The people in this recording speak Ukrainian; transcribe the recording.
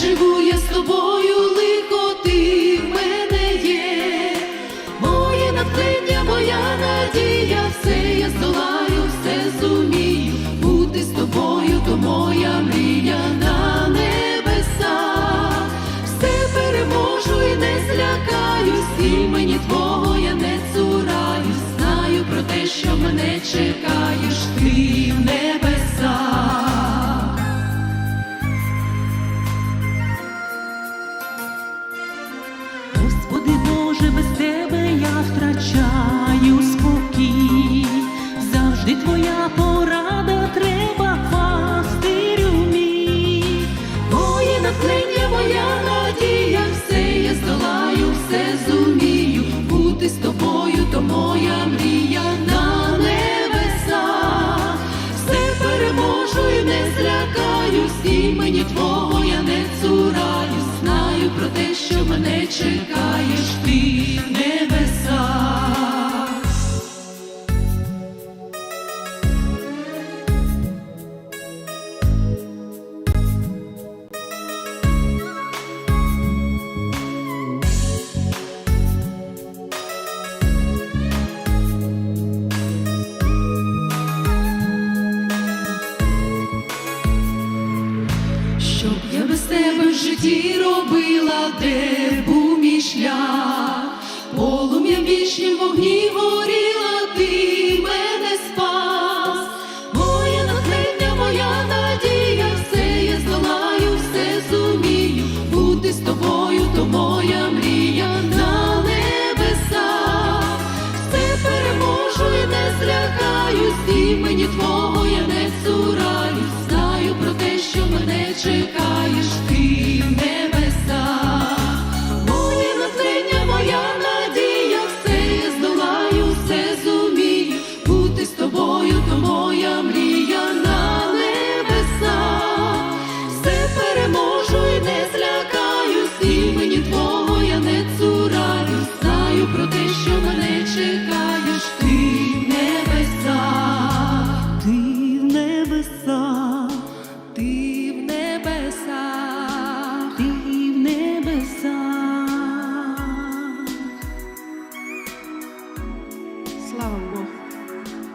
живу я з тобою, лихо ти в мене є. Моє натхнення, моя надія, все я здолаю, все зумію. Бути з тобою, то моя мрія на небесах. Все переможу і не злякаюсь, і мені твого я не цураюсь. Знаю про те, що мене чекаєш ти і твого я не цураю, Знаю про те, що мене чекаєш Щоб я без тебе в житті робила, де був мій шлях, полум'ям вічнім вогні чекаєш ти в небесах. Моє натхнення, моя надія, все я здолаю, все зумію, бути з тобою, то